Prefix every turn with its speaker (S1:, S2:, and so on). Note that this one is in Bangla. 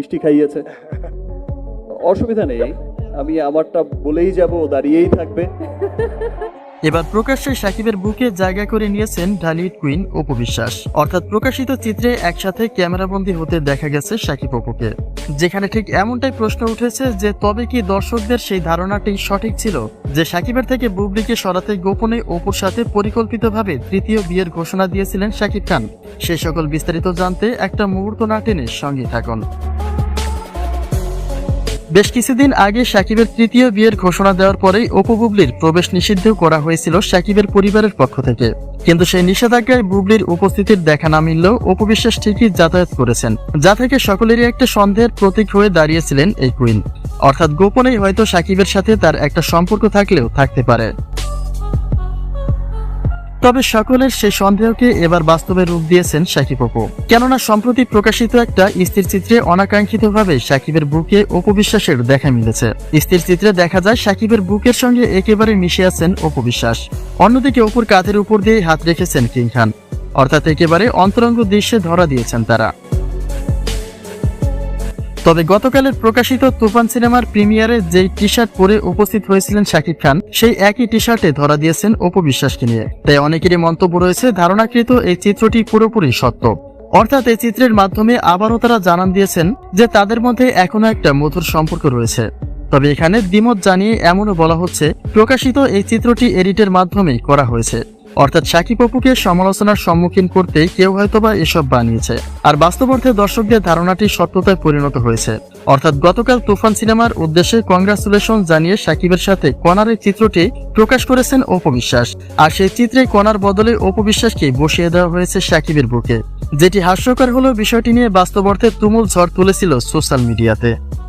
S1: মিষ্টি খাইয়েছে। অসুবিধা নেই, আমি আমারটা বলেই যাব দাঁড়িয়েই থাকবে।
S2: এবার প্রকাশ্যে সাকিবের বুকে জায়গা করে নিয়েছেন ঢালিউড কুইন অপু বিশ্বাস। অর্থাৎ প্রকাশিত চিত্রে একসাথে ক্যামেরাবন্দি হতে দেখা গেছে সাকিব অপুকে। যেখানে ঠিক এমনটাই প্রশ্ন উঠেছে যে, তবে কি দর্শকদের সেই ধারণাটি সঠিক ছিল? যে সাকিবের থেকে বুবলিকে সরাতে গোপনে অপুর সাথে পরিকল্পিতভাবে তৃতীয় বিয়ের ঘোষণা দিয়েছিলেন সাকিব খান। সে সকল বিস্তারিত জানতে একটা মুহূর্ত না টেনে সঙ্গে থাকুন। বেশ কিছুদিন আগে সাকিবের তৃতীয় বিয়ের ঘোষণা দেওয়ার পরেই অপু বুবলির প্রবেশ নিষিদ্ধ করা হয়েছিল সাকিবের পরিবারের পক্ষ থেকে। কিন্তু সেই নিষেধাজ্ঞায় বুবলির উপস্থিতির দেখা না মিললেও অপু বিশ্বাস ঠিকই যাতায়াত করেছেন, যা থেকে সকলেরই একটা সন্দেহের প্রতীক হয়ে দাঁড়িয়েছিলেন এই কুইন। অর্থাৎ গোপনেই হয়তো সাকিবের সাথে তার একটা সম্পর্ক থাকলেও থাকতে পারে। তবে সকলের সেই সন্দেহকে এবার বাস্তবে রূপ দিয়েছেন সাকিব অপু। কেননা সম্প্রতি প্রকাশিত একটা স্থির চিত্রে অনাকাঙ্ক্ষিতভাবে সাকিবের বুকে অপু বিশ্বাসের দেখা মিলেছে। স্থির চিত্রে দেখা যায় সাকিবের বুকের সঙ্গে একেবারে মিশে আছেন অপু বিশ্বাস অন্যদিকে অপুর কাঁধের উপর দিয়ে হাত রেখেছেন কিং খান। অর্থাৎ একেবারে অন্তরঙ্গ দৃশ্যে ধরা দিয়েছেন তারা। তবে গতকালের প্রকাশিত তুফান সিনেমার প্রিমিয়ারে যেই টি শার্ট পরে উপস্থিত হয়েছিলেন শাকিব খান, সেই একই টি শার্টে ধরা দিয়েছেন অপু বিশ্বাসকে নিয়ে। তাই অনেকেরই মন্তব্য রয়েছে, ধারণাকৃত এই চিত্রটি পুরোপুরি সত্য। অর্থাৎ এই চিত্রের মাধ্যমে আবারও তারা জানান দিয়েছেন যে তাদের মধ্যে এখনও একটা মধুর সম্পর্ক রয়েছে। তবে এখানে দ্বিমত জানিয়ে এমনও বলা হচ্ছে, প্রকাশিত এই চিত্রটি এডিটের মাধ্যমেই করা হয়েছে। অর্থাৎ সাকিব অপুকে সমালোচনার সম্মুখীন করতে কেউ হয়তোবা এসব বানিয়েছে। আর বাস্তব অর্থে দর্শকদের ধারণাটি সত্যতায় পরিণত হয়েছে। অর্থাৎ গতকাল তুফান সিনেমার উদ্দেশ্যে কংগ্রাচুলেশন জানিয়ে সাকিবের সাথে কনার এই চিত্রটি প্রকাশ করেছেন অপবিশ্বাস আর সেই চিত্রে কনার বদলে অপবিশ্বাসকে বসিয়ে দেওয়া হয়েছে সাকিবের বুকে। যেটি হাস্যকর হলেও বিষয়টি নিয়ে বাস্তব অর্থে তুমুল ঝড় তুলেছিল সোশ্যাল মিডিয়াতে।